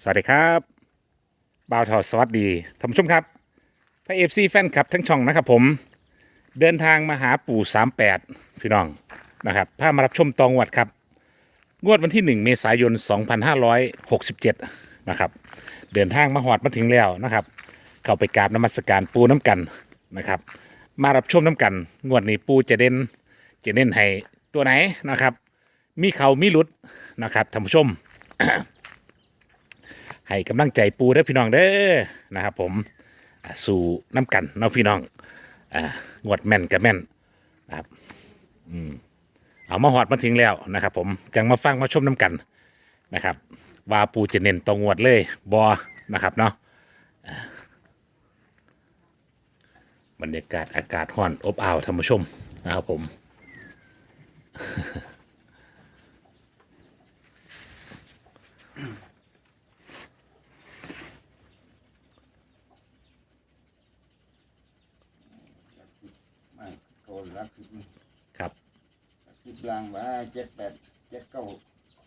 สวัสดีครับบ่าวทอสวัสดีท่านผู้ชมครับพระเอฟซีแฟนคลับทั้งช่องนะครับผม เดินทางมาหาปู่ 38 พี่น้องนะครับพามารับชมตองวัดครับ งวดวันที่ 1 เมษายน 2567 นะครับ เดินทางมาหอดมาถึงแล้วนะครับ เข้าไปกราบนมัสการปูน้ำกันนะครับ มารับชมน้ำกัน งวดนี้ปูจะเด่นจะเน้นให้ตัวไหนนะครับ มีเขามีหลุดนะครับท่านผู้ชม ให้กำลังใจปูเด้อพี่น้องเด้อนะครับผมสู่น้ำกันเนาะพี่น้องงวดแม่นกับแม่นนะครับอืมเอามาหอดมาถึงแล้วนะครับ ผมจังมาฟังมาชมน้ำกันนะครับ ว่าปูจะเน้นตองวดเลยบอนะครับเนาะบรรยากาศอากาศห้อนอบอ้าวท่านผู้ชมนะครับผมโทรรักคิดนี่ ครับ คิด ลางว่าเจ็ดแปดเจ็ดเก้า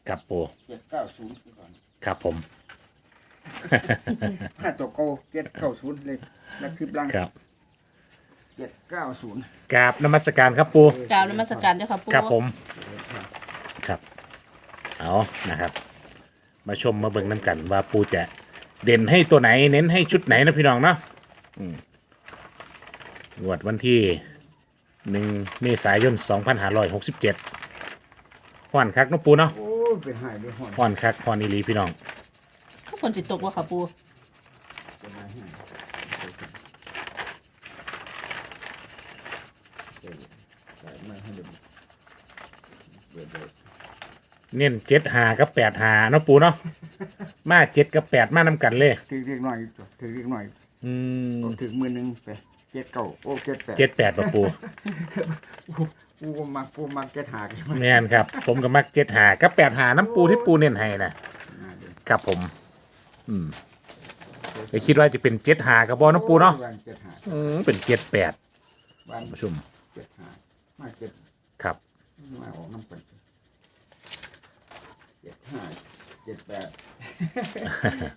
ครับปูเจ็ดเก้าศูนย์ก่อนครับผมถ้าตัวเก้าเจ็ดเก้าศูนย์เลยรักคิดลางครับเจ็ดเก้าศูนย์กราบนมัสการครับปูกล่าวนมัสการเจ้าค่ะปู่ครับผมครับเอานะครับ มาชมมาเบิ่งน้ำกันว่าปูจะเด่นให้ตัวไหน เน้นให้ชุดไหนนะพี่น้องเนาะอืมงวดวันที่ หนึ่งเมษายน2567ห่อนคักเนาะปูเนาะโอ้ยเป็นหายเลยหอนห่อนคักห่อนอีหลีพี่น้องข้าฝนจิตตกวะค่ะปู่เป็นหายหายใส่มาให้ดูเปิดเลยเน้นเจ็ดหากับแปดหาเนาะปูเนาะมาเจ็ดกับแปดมานำกันเลยถือเรียกหน่อยถือเรียกหน่อยอืมถือมือหนึ่งไปเจ็ดเก้าโอ้เจ็ดแปดเจ็ดแปดปะปู ปูก็มักปูมักเจ็ดหากันแม่นครับ ผมก็มักเจ็ดหากับแปดหาน้ำปูที่ปูเน้นให้นะมาเดี๋ยวครับผม อืมก็คิดว่าจะเป็นเจ็ดหากับบอน้ำปูเนาะวันเจ็ดหาอืมเป็นเจ็ดแปดวันผู้ชมเจ็ดหามาเจ็ดครับมาออกน้ำปันเจ็ดห้าเจ็ดแปด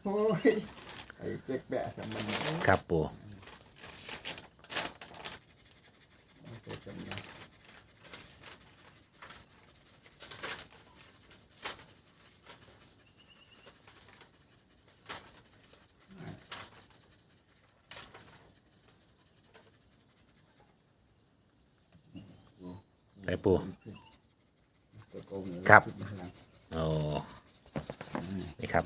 โอ้ยไอ้เจ็ดแปดสมันครับปู ไหนปูครับ โอ้นี่ครับ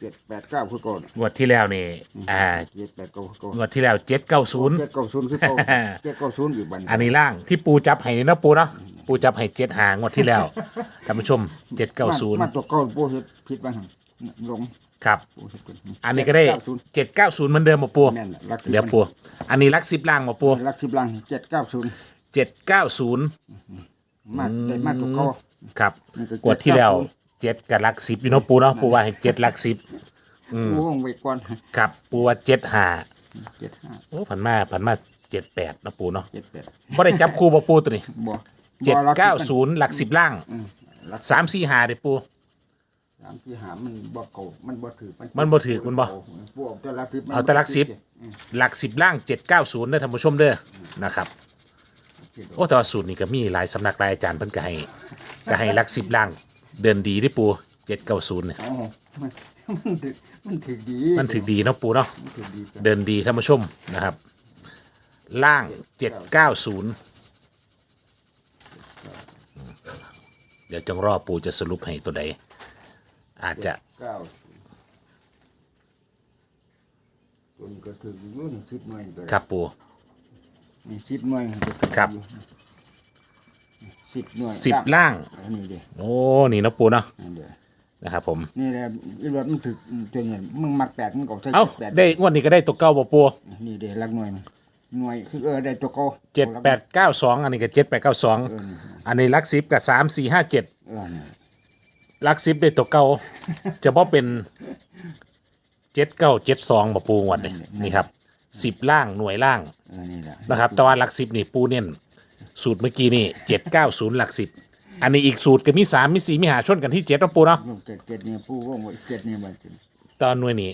เจ็ดแปดเก้าคือก่อนงวดที่แล้วนี่ อ่าเจ็ดแปดเก้าคือก่อนงวดที่แล้วเจ็ดเก้าศูนย์ เจ็ดเก้าศูนย์คือก่อนเจ็ดเก้าศูนย์อยู่บันอันนี้ล่างที่ปูจับให้นี่นะปูเนาะ ปูจับให้เจ็ดหางวดที่แล้วท่านผู้ชมเจ็ดเก้าศูนย์มาตัวเก้าปูเฮ็ดผิดบ้างลงครับ ปูเฮ็ดผิดอันนี้ก็ได้790เจ็ดเก้าศูนย์เหมือนเดิมมาปูแม่นล่ะรักสิบเดี๋ยวปูอันนี้ลักสิบล่างมาปูรักสิบลังเจ็ดเก้าศูนย์เจ็ดเก้าศูนย์มาได้มาตัวเก้า ครับนี่ก็กวดที่แล้ว 790 เจ็ดกับลักสิบอยู่เนาะปูเนาะปูว่าให้เจ็ดลักสิบปูวงไว้ก่อนครับปูว่าเจ็ดหาเจ็ดห้าโอ้ผันมาผันมาเจ็ดแปดนะปูเนาะเจ็ดแปดบ่ได้จับคู่บ่ปูตัวนี้บ่เจ็ดบ่รัเก้าสิบศูนย์หลักสิบล่างอืมรักสามสี่หาเด้ปูสามที่หามันบ่เก่ามันบ่ถือมันบ่ถือมันบ่พวกแต่ละสิบมันเอาแต่ลักสิบอืมหลักสิบล่างเจ็ดเก้าศูนย์เด้อท่านผู้ชมเด้อนะครับโอ้แต่ว่าสูตรนี้ก็มีหลายสำนักหลายอาจารย์เพิ่นก็ให้ก็ให้หลักสิบล่าง เดินดีที่ปูเจ็ดเก้าศูนย์เนี่ยอ๋อมันมันถือมันถือดีมันถึงดีเนาะปูเนาะมันถือดีจ้ะเดินดีท่านผู้ชมนะครับ ล่างเจ็ดเก้าศูนย์เดี๋ยวจงรอปูจะสรุปให้ตัวใด อาจจะเก้าตัวนี้ก็ถืออยู่นี่สิบหน่วยตัวครับปูนี่สิบหน่วยมันก็ถือครับ อยู่ สิบหน่วยสิบจ้ะล่าง อันนี้เด้โอ้ นี่เนาะปูเนาะอันเด้อนะครับผม นี่แหละอีรถมันถือตัวนี้มึงมักแปดมึงก็ใช้เอ้า แปดได้งวดนี้ก็ได้ตัวเก้าบ่ปูนี่เด้ลักหน่วยมันหน่วยคือเออได้ตัวเก่าเจ็ดแปดเก้าสองอันนี้ก็เจ็ดแปดเก้าสองเออนี่อันนี้ลักสิบกับสามสี่ห้าเจ็ดเออนี่ลักสิบได้ตัวเก้าจะเพาะเป็นเจ็ดเก้าเจ็ดสองบ่ปูงวดนี่นี่ครับสิบล่างหน่วยล่างเออนี่แหละนะครับแต่ว่าหลักสิบนี่ปูเน้น สูตรเมื่อกี้นี่เจ็ดเก้าศูนย์หลักสิบอันนี้อีกสูตรก็มีสามมีสี่มีหาชนกันที่เจ็ดนะปูเนาะลูกเจ็ดเจ็ดเนี่ยผู้ว่องไว้เจ็ดเนี่ยมันตอนหน่วยนี้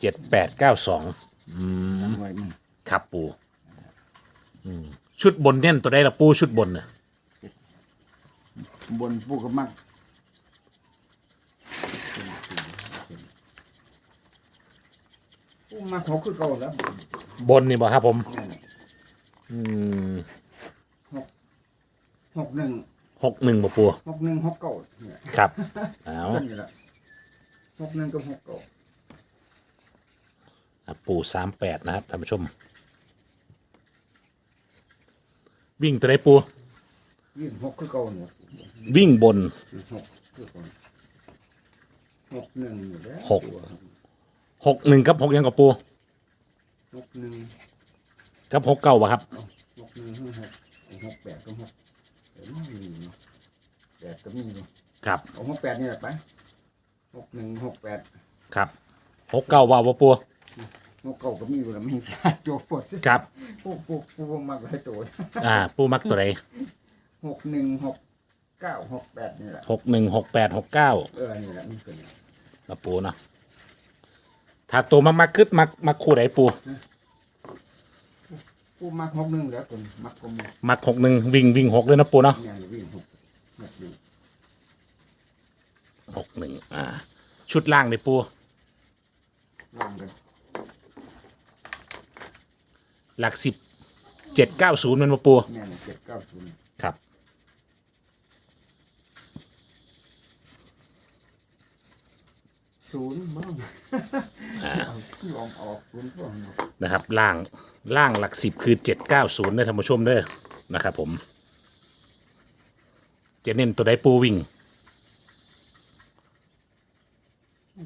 เจ็ดแปดเก้าสองตั้งไว้มันครับปูอืมชุดบนเน้นตัวได้ละปูชุดบนน่ะบนปูก็มักปูมาหกคือเก่าแล้วบนนี่บ่ครับผมนั่นน่ะอืม หกหนึ่งหกหนึ่งบ่ปูหกหนึ่งหกเก่าเนี่ยครับเอาก็นี่แหละหกหนึ่งกับหกเก่าอะปูสามแปดนะครับท่านผู้ชม วิ่งตัวได้ปูยิ่งหกคือเก่าเนี่ยวิ่งบน หกคือเก่าหกหนึ่งอยู่แล้วหก หกหนึ่งกับหกยังกับปูหกหนึ่งกับหกเก้าบ่ครับ หกหนึ่งหกหกแปดก็หกเดี๋ยว มันมีเนาะแปดก็มีเนาะครับเอาหกแปดนี่แหละไปหกหนึ่งหกแปดครับหกเก้าว่าบ่ปูหกเก่าก็มีอยู่แล้วมีแค่โจปดครับปูปูปูมากกว่าให้โจดอ่า ปูมักตัวใดหกหนึ่งหกเก้าหกแปดนี่แหละหกหนึ่งหกแปดหกเก้าเออนี่แหละนี่คือนี่ละปูเนาะถ้าตัวมักมักคึดมักมักคู่ใดปู ปูมักหกหนึ่งแล้วตัวมักก็มีมักหกหนึ่งวิ่งวิ่งหกเลยนะปูเนาะเนี่ยวิ่งหกหกหนึ่งหกหนึ่งอ่า ชุดล่างเลยปูลองกันหลักสิบเจ็ดเก้าศูนย์มันมาปูเนี่ยเจ็ดเก้าศูนย์ครับ ศูนย์บ้างลองออกศูนย์บ้างนะครับล่างล่างหลักสิบคือเจ็ดเก้าศูนย์นะท่านผู้ชมเด้อนะครับผมจะเน้นตัวใดปูวิ่ง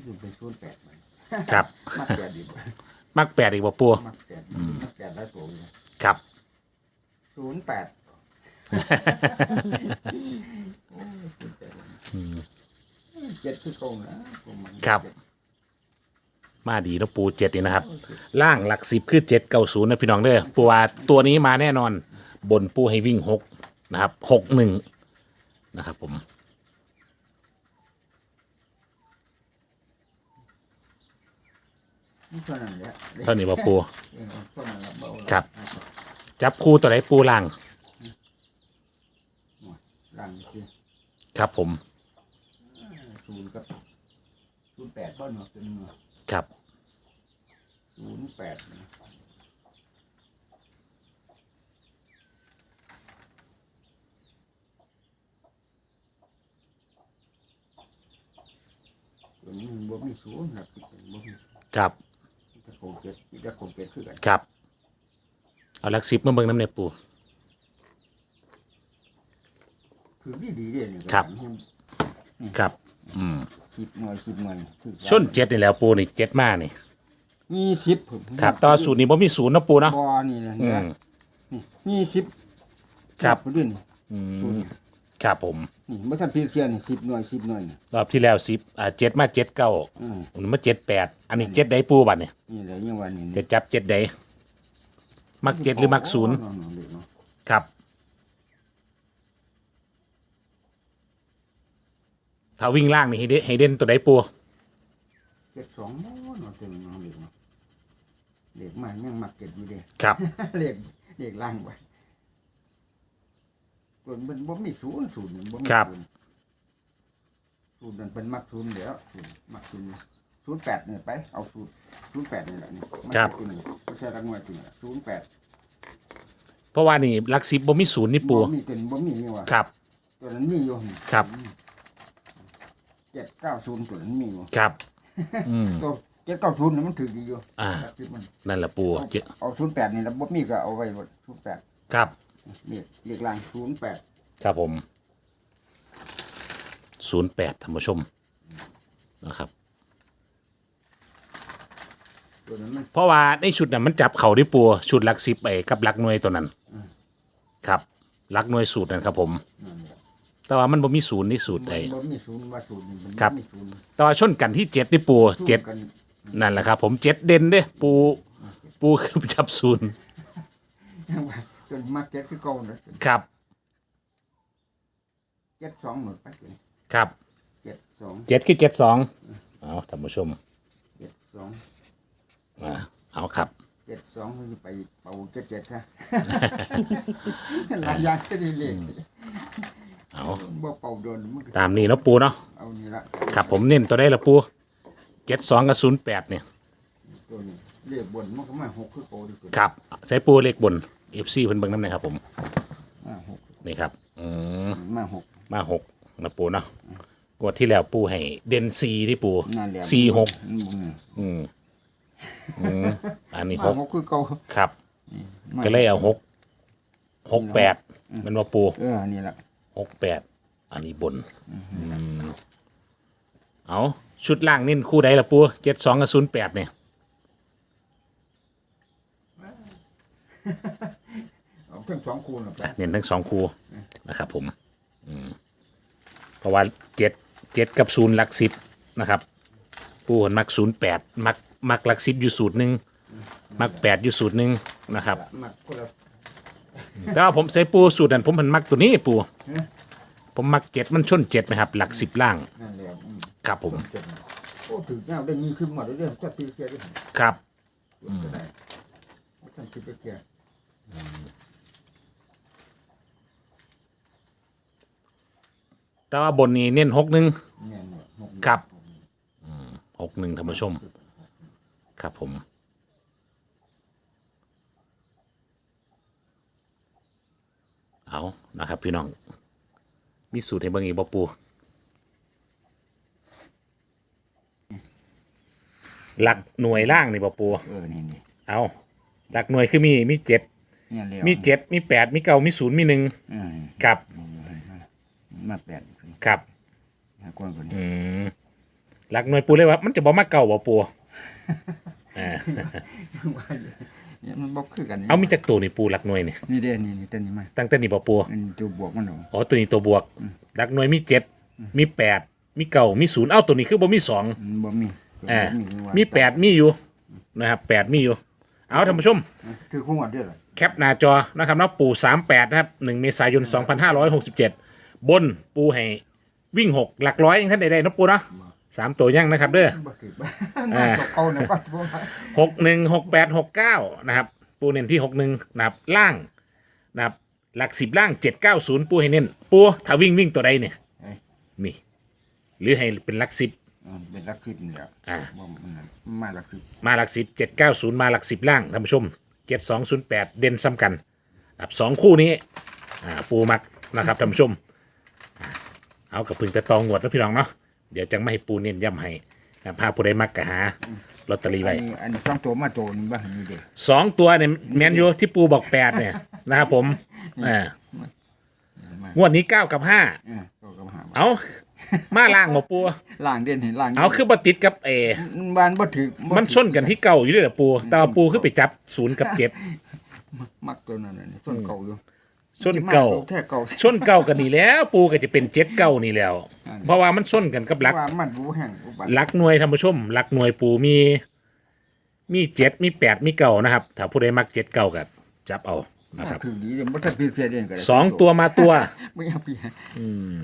อยู่เป็นศูนย์แปดไหมครับ มักแปดดีกว่ามักแปดอีกบ่ปูมักแปดมักแปดได้ตัวเลยครับ ศูนย์แปด เจ็ดคือโกงนะผมมันครับ มาดีเนาะปูเจ็ดนี่นะครับ ล่างหลักสิบคือเจ็ดเก้าศูนย์นะพี่น้องเด้อปูว่าตัวนี้มาแน่นอน บนปูให้วิ่งหกนะครับหกหนึ่งนะครับผมนี่เท่านั้นแหละเท่านี้บ่ปู เออเท่านั้นละเบาละครับ จับคู่ตัวไหนปูล่างลังคือครับผม ศูนย์กับศูนย์ แปดก็หนวกเป็นหนวกครับศูนย์แปดนะตัวนี้มันบ่มีศูนย์ครับบ่มีครับตะโกเก็ดตะโกเก็ดคือกันครับ เอาหลักสิบมาเบิ่งน้ำเนยปู คือดีดีๆเด้นี่ครับ ครับ อืม คิดหน่อยคิดหน่อยคือส้นเจ็ดนี่แหล้วปูนี่เจ็ดมานี่ยี่สิบผมครับต่อสูตรนี้บ่มีศูนย์นะปูเนาะบ่นี่นะอืเนี่ยมนี่ยี่สิบครับไปด้วยนี่อืมครับผม นี่เมื่อสันพีเทียนนี่คิดหน่อยคิดหน่อยนี่รอบที่แล้วสิบอ่าเจ็ดมาเจ็ดเก้าอืมอันนี้มาเจ็ดแปดอันนี้เจ็ดไดปูบัดเนี่ยนี่แหละยังวันนี้จะจับเจ็ดไดมักเจ็ดหรือมักศูนย์อ๋อเนาะเด็กเนาะครับ ถ้าวิ่งล่างนี่ให้เดให้เด่นตัวใดปูเจ็ดสองเนาะเนาะเต็มเนาะเด็กเนาะเด็กมันยังมักเก็บอยู่เด้ ครับ เด็กเด็กล่างไว้ส่วนมันบ่มีศูนย์ศูนย์มันบ่มีครับ ศูนย์ศูนย์มันเป็นมักศูนย์เดี๋ยวศูนย์มักศูนย์ศูนย์แปดเนี่ยไป เอาศูนย์ศูนย์แปดนี่แหละนี่มันครับใช่ตัวนี้ไม่ใช่รักงวยตัวนี้ศูนย์แปดเพราะว่านี่หลักสิบบ่มีศูนย์นี่ปูบ่มีตัวนี้บ่มีนี่ว่ะครับ ตัวนั้นมีอยู่ครับ เจ็ดเก้าศูนย์ตัวนั้นมีอยู่ครับ อืม ตัวเจ็ดเก้าศูนย์นี่มันถือดีอยู่อ่า คิดมันนั่นแหละปูเจ็ดเอาศูนย์แปดนี่แล้วบ่มีก็เอาไว้ศูนย์แปดครับ เรียกเรียกลางศูนย์แปดครับผมศูนย์แปดท่านผู้ชมนะครับ ตัวนั้นมันเพราะว่าในชุดน่ะมันจับเข่าได้ปัวชุดหลักสิบไอ้กับหลักหน่วยตัวนั้น ครับหลักหน่วยสูตรนั่นครับผม นั่นแหละ แต่ว่ามันบ่มีศูนย์นี่สูตรมันไอ้บ่มีศูนย์ว่าศูนย์นี่มันครับบ่มีศูนย์แต่ว่าชนกันที่เจ็ดนี่ปัวเจ็ดสู้กันนั่นแหละครับ ผมเจ็ดเด่นเด้ปูปูคือจับศูนย์ยังว่าจนมักเจ็ดคือเก่านะครับเจ็ดสองหมดไปจนครับเจ็ดสองเจ็ดคือเจ็ดสองเอาท่านผู้ชมสองอ่าเอาครับ เจ็ดสองมันจะไปเป่าเจ็ดเจ็ดค่ะหลายอย่างจะดีเลย เอาบ่เป่าโดนมันก็ตามนี้เนาะปูเนาะเอานี่ละครับผมเน้นตัวได้ละปูเจ็ดสองกับศูนย์แปดเนี่ยตัวนี้เรียกบนมันก็มาหกคือโกดีกว่าครับใส่ปูเล็กบนเอฟซีเพิ่นเบิ่งน้ำหนะครับผมมาหกนี่ครับอืมมาหก มาหกนะปูเนาะงวดที่แล้วปูให้เด่นซีที่ปูนั่นแหละสี่หกมันบ่มีอืมอืมอันนี้หมากหกคือเก่าครับ มาก็เลยเอาหกหกแปดมันว่าปูเออนี่ละ หกแปดอันนี้บนอืมเอาชุดล่างเน้นคู่ใดละปูเจ็ดสองกับศูนย์แปดเนี่ยเอาทั้งสองคูณละไปเน้นทั้งสองคู่นะครับผมอืมเพราะว่าเจ็ดเจ็ดกับศูนย์หลักสิบนะครับ ปูผนมักศูนย์แปดมักมักหลักสิบอยู่สูตรหนึ่งมักแปดอยู่สูตรหนึ่งนะครับมาคนละ แต่ว่าผมใส่ปูสูตรนั้นผมมันมักตัวนี้ปู ผมมักเจ็ดมันชนเจ็ดไหมครับ หลักสิบล่างนั่นแหละอืมครับผมเจ็ดโอ้ถึงแนวได้ยินขึ้นหมดเลยเรื่องจะปีเกียร์ด้วยครับก็ได้ท่านคิดไปเกียร์แต่ว่าบนนี้เน้นหกหนึ่งเนี่ยเนี่ยหกครับ หกหนึ่งท่านผู้ชม ครับผม เอานะครับ พี่น้อง มีสูตรให้เบิ่งอีกบ่ปู หลักหน่วยล่างนี่บ่ปู เออนี่นี่เอาหลักหน่วยคือมีมีเจ็ดเนี่ยเร็วมีเจ็ดมีแปดมีเก้ามีศูนย์มีหนึ่งอืมครับมาแปดครับ หากวนคนนี้อืมหลักหน่วยปูเลยว่ามันจะบ่มาเก่าบ่ปูอ่า เนี่ยมันบอกคือกันนี่เอามีจักตัวนี่ปูหลักหน่วยนี่นี่เด้นี่นี่ตัวนี้มาตั้งแต่นี่บ่ปูอันนี้ตัวบวกมันหนูอ๋อตัวนี้ตัวบวกหลักหน่วยมีเจ็ดมีแปดมีเก้ามีศูนย์เอ้าตัวนี้คือบ่มีสองมันบ่มีอ่าว่ามีแปดมีอยู่นะครับแปดมีอยู่ เอาท่านผู้ชม คือคู่หัวด้วยเหรอแคปหน้าจอนะครับเนาะปูสามแปดนะครับหนึ่งเมษายนสองพันห้าร้อยหกสิบเจ็ดบนปูให้วิ่งหกหลักร้อยยังท่านใดๆเนาะปูเนาะ สามตัวยังนะครับเด้อ บ่คือบ้ามาตกเก่าเนี่ยก็บ่มาหกหนึ่งหกแปดหกเก้านะครับ ปูเน้นที่หกหนึ่งนะครับล่างนะครับหลักสิบล่างเจ็ดเก้าศูนย์ปูให้เน้นปูถ้าวิ่งวิ่งตัวใดเนี่ยเอ้ยนี่ หรือให้เป็นหลักสิบอ่าเป็นลักคิดนี่แหละอ่า บ่มันนั่นมาลักคิดมาหลักสิบเจ็ดเก้าศูนย์มาหลักสิบล่างท่านผู้ชมเจ็ดสองศูนย์แปดเด่นซ้ำกันนะครับสองคู่นี้อ่าปูมักนะครับท่านผู้ชมอ่าเอากับพึงแต่ตองงวดนะพี่น้องเนาะ เดี๋ยวจังไม่ให้ปูเน้นย้ำให้นะพาผู้ใดมักกะหาลอตเตอรี่อัไว้นนี้อันนี้สองตัวมาตัวนึงบ้างนี่เด้สองตัวเนี่ยแมนยูที่ปูบอกแปดเนี่ยนะครับผมอ่างวดนี้เก้ากับห้าเออตัวก็มาหาเอามาล่างหมอปู ล่างเด่นเห็นล่างเอาคือปติดกับเอบ้านบ่ถือบ่มันชนกันที่เก่าอยู่ด้วยเหรอปูแต่ว่าปูคือไปจับศูนย์กับเจ็ดมักตัวนั้นน่ะนี่ต้นเก่าอยู่ ชนเก่าแท้เก่าชนเก่ากันนี่แล้วปูก็จะเป็นเจ็ดเก่านี่แล้ว อ่า เพราะว่ามันชนกันกับหลักว่ามันรู้แห่งอุบัติหลักหน่วยท่านผู้ชมหลักหน่วยปูมี มีเจ็ดมีแปดมีเก่านะครับถ้าผู้ใดมักเจ็ดเก่ากันจับเอานะครับถือดีเดี๋ยวบ่ทันปีเสียเด่นก็ได้สองตัวมาตัว ไม่เอาปี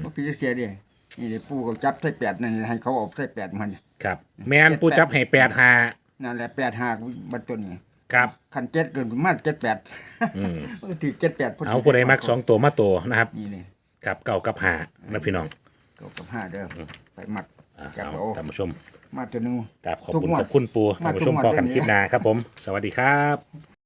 บ่ปีเสียเด่นนี่เดี๋ยวปู่เขาจับใส่แปดนั่นให้เขาเอาใส่แปดมัน ครับ แมนปูจับให้แปดหานั่นแหละแปดหากบัดตัวนี้ ครับคันเจ็ดเกินมาเจ็ดแปดอืมมันถือเจ็ดแปดพอเอาผู้ใดมักสองตัวมาตัวนะครับนี่นี่กับเก่ากับหานะพี่น้องเก้ากับห้าเด้อไปมักอ่าจับเอาเอาท่านผู้ชมมาตัวหนึง กับขอบทุกคุณงวดขอบคุณปูมาท่านผู้ชมทุกงวดพอกันเดือนนี้คลิปหน้าครับผม สวัสดีครับ